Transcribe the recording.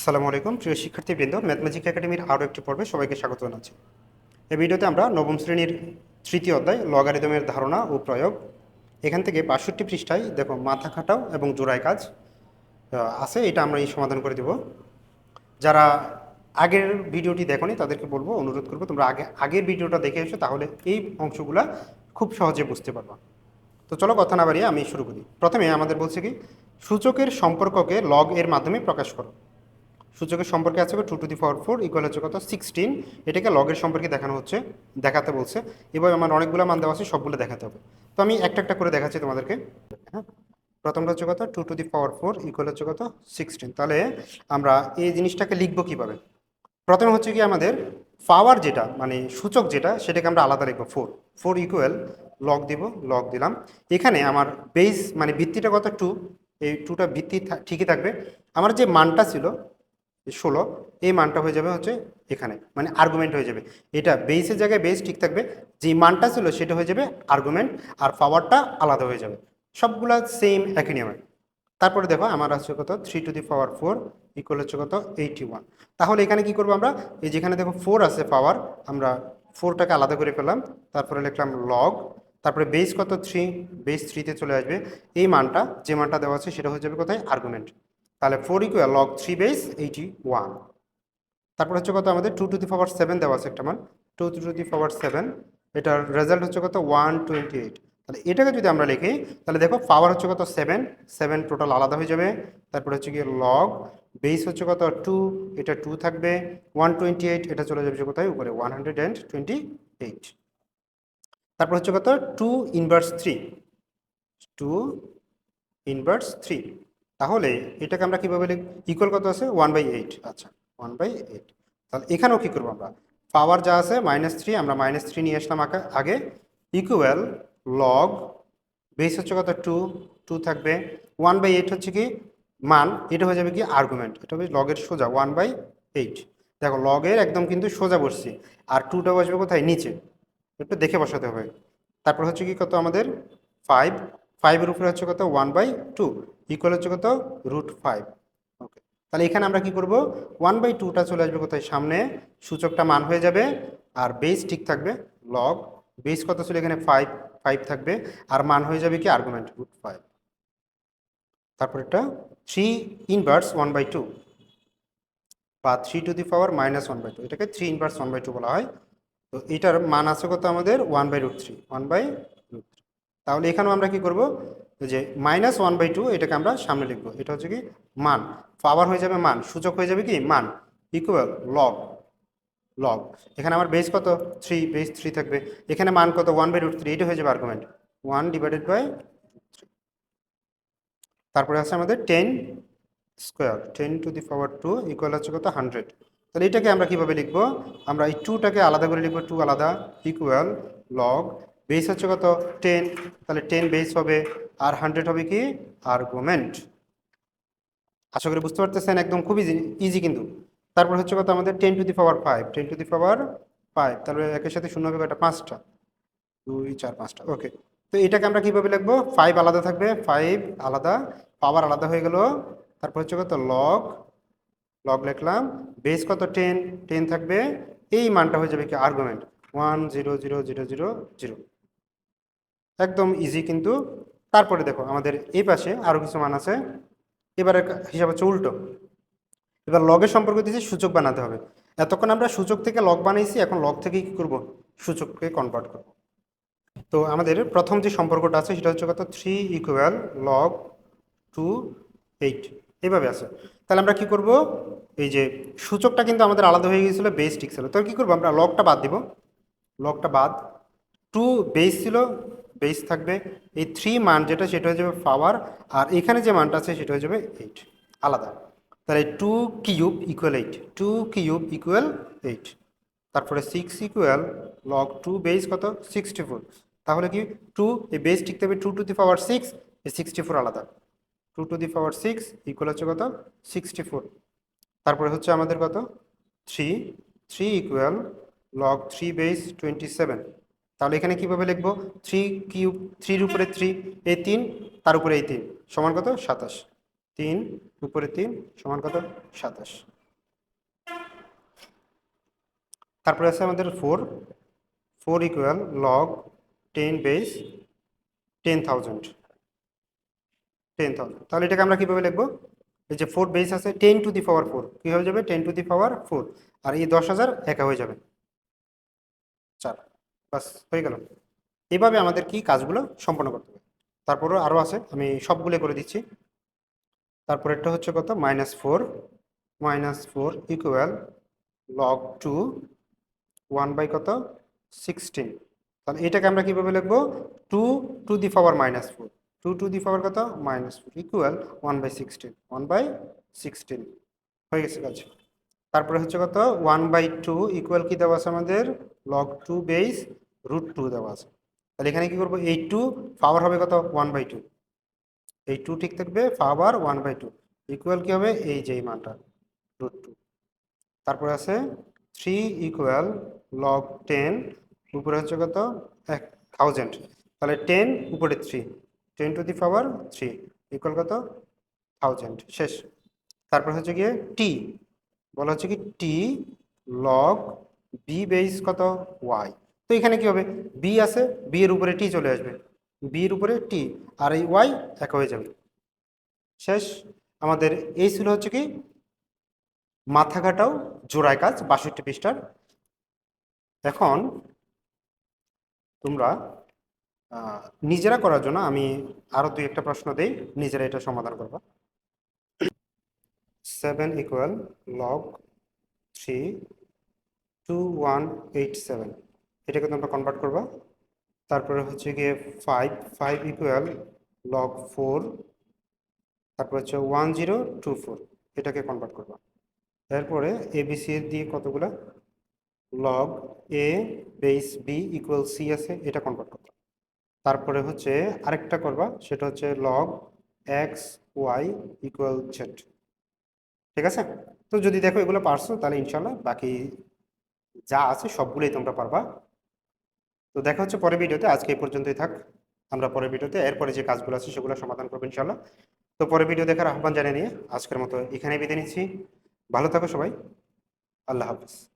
আসসালামু আলাইকুম, প্রিয় শিক্ষার্থীবৃন্দ ম্যাথমেটিক একাডেমির আরও একটি পর্বে সবাইকে স্বাগত জানাচ্ছি। এই ভিডিওতে আমরা নবম শ্রেণির তৃতীয় অধ্যায় লগারিদমের ধারণা ও প্রয়োগ, এখান থেকে বাষট্টি পৃষ্ঠায় দেখো মাথা খাটাও এবং জোড়ায় কাজ আছে, এটা আমরা এই সমাধান করে দেব। যারা আগের ভিডিওটি দেখোনি, তাদেরকে বলব, অনুরোধ করব, তোমরা আগে, আগের ভিডিওটা দেখে এসো, তাহলে এই অংশগুলা খুব সহজে বুঝতে পারবা। তো চলো কথা না বাড়িয়ে আমি শুরু করি। প্রথমে আমাদের বলছে কি, সূচকের সম্পর্ককে লগ এর মাধ্যমে প্রকাশ করো। সূচকের সম্পর্কে আছে two to the power four equal হচ্ছে কত? সিক্সটিন এটাকে লগের সম্পর্কে দেখানো হচ্ছে, দেখাতে বলছে। এবার আমার অনেকগুলো মান দেওয়া আছে, সবগুলো দেখাতে হবে। তো আমি একটা একটা করে দেখাচ্ছি তোমাদেরকে। হ্যাঁ? প্রথমটা হচ্ছে কত? Two to the power four equal হচ্ছে কত? সিক্সটিন তাহলে আমরা এই জিনিসটাকে লিখব কীভাবে? প্রথমে হচ্ছে কি আমাদের পাওয়ার যেটা মানে সূচক যেটা, সেটাকে আমরা আলাদা লিখব ফোর ফোর ইকুয়াল লগ দিব লগ দিলাম। এখানে আমার বেস মানে ভিত্তিটা কত? টু এই টুটা ভিত্তি ঠিকই থাকবে। আমার যে মানটা ছিল ষোলো, এই মানটা হয়ে যাবে হচ্ছে এখানে মানে আর্গুমেন্ট হয়ে যাবে। এটা বেসের জায়গায় বেস ঠিক থাকবে যে মানটা ছিল সেটা হয়ে যাবে আর্গুমেন্ট আর পাওয়ারটা আলাদা হয়ে যাবে। সবগুলা সেম একই নিয়মে। তারপরে দেখো, আমার আছে কত? Three to the power four equal হচ্ছে কত? এইটি ওয়ান তাহলে এখানে কি করব আমরা? এই যেখানে দেখো ফোর আছে পাওয়ার আমরা ফোরটাকে আলাদা করে ফেললাম তারপরে লিখলাম লগ তারপরে বেস কত? থ্রি বেস থ্রিতে চলে আসবে। এই মানটা, যে মানটা দেওয়া আছে সেটা হয়ে যাবে কোথায়? আর্গুমেন্ট তাহলে four equal log three base eighty one তারপর হচ্ছে কত আমাদের? Two to the power seven দেওয়া আছে একটা মান। Two to the power seven এটার রেজাল্ট হচ্ছে কত? ওয়ান টোয়েন্টি এইট তাহলে এটাকে যদি আমরা লিখি, তাহলে দেখো পাওয়ার হচ্ছে কত? সেভেন সেভেন টোটাল আলাদা হয়ে যাবে। তারপর হচ্ছে গিয়ে লগ বেস হচ্ছে কত? টু এটা টু থাকবে। ওয়ান টোয়েন্টি এইট এটা চলে যাবে কোথায়? উপরে। One hundred and twenty eight তারপর হচ্ছে কত? Two inverse three two inverse three তাহলে এটাকে আমরা কীভাবে লিখ ইকুয়াল কত আছে? ওয়ান বাই এইট আচ্ছা। ওয়ান বাই এইট তাহলে এখানেও কী করব আমরা? পাওয়ার যা আছে মাইনাস থ্রি আমরা মাইনাস থ্রি নিয়ে আসলাম আগে ইকুয়াল লগ বেস হচ্ছে কত? টু টু থাকবে। ওয়ান বাই এইট হচ্ছে কি? মান এটা হয়ে যাবে কি? আর্গুমেন্ট এটা হবে লগের সোজা ওয়ান বাই এইট দেখো লগের একদম কিন্তু সোজা বসছি। আর টুটা বসবে কোথায়? নিচে। একটু দেখে বসাতে হবে। তারপর হচ্ছে কি কত আমাদের? ফাইভ ফাইভের উপরে হচ্ছে কত? ওয়ান বাই টু ইকুয়াল হচ্ছে কত? রুট ফাইভ ওকে তাহলে এখানে আমরা কি করব? ওয়ান বাই টুটা চলে আসবে কোথায়? সামনে। সূচকটা মান হয়ে যাবে। আর বেস ঠিক থাকবে? লগ বেস কত ছিল এখানে? ফাইভ ফাইভ থাকবে। আর মান হয়ে যাবে কি? আর্গুমেন্ট রুট ফাইভ তারপর এটা three inverse one by two বা three to the power minus one by two এটাকে three inverse one by two বলা হয়। তো এটার মান আছে কত আমাদের? One by root three one by তাহলে এখানেও আমরা কি করব? যে মাইনাস ওয়ান বাই টু এটাকে আমরা সামনে লিখব। এটা হচ্ছে কি? মান। পাওয়ার হয়ে যাবে মান। সূচক হয়ে যাবে কি? মান। ইকুয়াল লগ লগ এখানে আমার বেস কত? থ্রি বেস থ্রি থাকবে। এখানে মান কত? ওয়ান বাই রুট থ্রি এটা হয়ে যাবে আর্গুমেন্ট ওয়ান ডিভাইডেড বাই তারপরে আছে আমাদের ten square ten to the power two equal হচ্ছে কত? হান্ড্রেড তাহলে এটাকে আমরা কীভাবে লিখব? আমরা এই টুটাকে আলাদা করে লিখব। টু আলাদা ইকুয়াল লগ বেস হচ্ছে কত? টেন তাহলে টেন বেস হবে। আর হান্ড্রেড হবে কি? আর্গুমেন্ট আশা করি বুঝতে পারতেছেন, একদম খুব ইজি কিন্তু। তারপর হচ্ছে কত? আমাদের ten to the power five ten to the power five তাহলে একের সাথে শূন্য হবে এটা পাঁচটা। দুই, চার, পাঁচটা। ওকে তো এটাকে আমরা কীভাবে লিখব? ফাইভ আলাদা থাকবে। ফাইভ আলাদা। পাওয়ার আলাদা হয়ে গেল। তারপর হচ্ছে কত? লগ লগ লিখলাম। বেস কত? টেন টেন থাকবে। এই মানটা হয়ে যাবে কি? Argument one zero zero zero zero zero একদম ইজি কিন্তু তারপরে দেখো আমাদের এই পাশে আরও কিছু মান আছে। এবারে হিসাব হচ্ছে উল্টো। এবার লগের সম্পর্ক দিয়েছি সূচক বানাতে হবে। এতক্ষণ আমরা সূচক থেকে লগ বানিয়েছি এখন লগ থেকে কী করব? সূচককে কনভার্ট করব। তো আমাদের প্রথম যে সম্পর্কটা আছে, সেটা হচ্ছে কত? Three equal log two eight এইভাবে আছে। তাহলে আমরা কি করব? এই যে সূচকটা কিন্তু আমাদের আলাদা হয়ে গিয়েছিল বেস ঠিক ছিল। তো কী করব? আমরা লগটা বাদ দিব। লগটা বাদ। টু বেস ছিল বেস থাকবে। এই থ্রি মান যেটা, সেটা হয়ে যাবে পাওয়ার আর এখানে যে মানটা আছে, সেটা হয়ে যাবে এইট আলাদা। তাহলে two cube equal eight two cube equal eight তারপরে six equal log two base কত? সিক্সটি ফোর তাহলে কি? টু এই বেস ঠিক থাকবে two to the power six এই সিক্সটি ফোর আলাদা। Two to the power six equal হচ্ছে কত? সিক্সটি ফোর তারপরে হচ্ছে আমাদের কত? Three three equal log three base twenty seven তাহলে এখানে কীভাবে লিখব? থ্রি কিউব থ্রির উপরে থ্রি এই তিন, তার উপরে এই তিন, সমান কত? সাতাশ। তিন, উপরে তিন, সমান কত? সাতাশ। তারপরে আছে আমাদের four four equal log ten base ten thousand ten thousand তাহলে এটাকে আমরা কীভাবে লিখব? এই যে ফোর বেস আছে ten to the power four কী হয়ে যাবে? Ten to the power four আর এই দশ হাজার একা হয়ে যাবে। চার। বাস, হয়ে গেল। এভাবে আমাদের কি কাজগুলো সম্পন্ন করতে হবে? তারপরও আরও আছে, আমি সবগুলো করে দিচ্ছি। তারপরেরটা হচ্ছে কত? Minus four minus four equal log two one by কত? সিক্সটিন তাহলে এটাকে আমরা কীভাবে লিখব? Two to the power minus four two to the power কত? Minus four equal one by sixteen one by sixteen হয়ে গেছে কাজ। তারপরে হচ্ছে কত? ওয়ান বাই টু ইকুয়াল কি দেওয়া আছে আমাদের? Log two base root two দেওয়া আছে। তাহলে এখানে কি করব? এই টু পাওয়ার হবে কত? ওয়ান বাই টু এই টু ঠিক থাকবে power one by two equal কি হবে? এই যে মানটা রুট টু তারপরে আছে থ্রি ইকুয়াল লগ টেন উপরে হচ্ছে কত? এক থাউজেন্ড তাহলে টেন উপরে three ten to the power three equal কত? থাউজেন্ড শেষ। তারপর হচ্ছে গিয়ে টি বলা হচ্ছে কি? টি লগ বি বেস কত? ওয়াই তো এখানে কি হবে? বি আছে বি এর উপরে টি চলে আসবে। বি এর উপরে টি আর এই ওয়াই এক হয়ে যাবে। শেষ। আমাদের এই ছিল হচ্ছে কি? মাথা ঘাটাও জোড়ায় কাজ, বাষট্টি পৃষ্ঠার। এখন তোমরা নিজেরা করার জন্য আমি আরও দুই একটা প্রশ্ন দেই, নিজেরা এটা সমাধান করবা। Seven equal log three two one eight seven এটাকে তোমরা কনভার্ট করবা। তারপরে হচ্ছে গিয়ে five five equal log four তারপর হচ্ছে ওয়ান জিরো টু ফোর এটাকে কনভার্ট করবা। এরপরে এবিসি দিয়ে কতগুলা? Log A base B equal C আছে, এটা কনভার্ট করবা। তারপরে হচ্ছে আরেকটা করবা, সেটা হচ্ছে log X Y equal Z ঠিক আছে? তো যদি দেখো এগুলো পারছ, তাহলে ইনশাল্লাহ বাকি যা আছে সবগুলোই তোমরা পারবা। তো দেখা হচ্ছে পরের ভিডিওতে। আজকে এই পর্যন্তই থাক। আমরা পরের ভিডিওতে এরপরে যে কাজগুলো আছে সেগুলো সমাধান করব ইনশাল্লাহ তো পরের ভিডিও দেখার আহ্বান জানিয়ে নিয়ে আজকের মতো এখানে বিদায় নিচ্ছি। ভালো থাকো সবাই। আল্লাহ হাফিজ।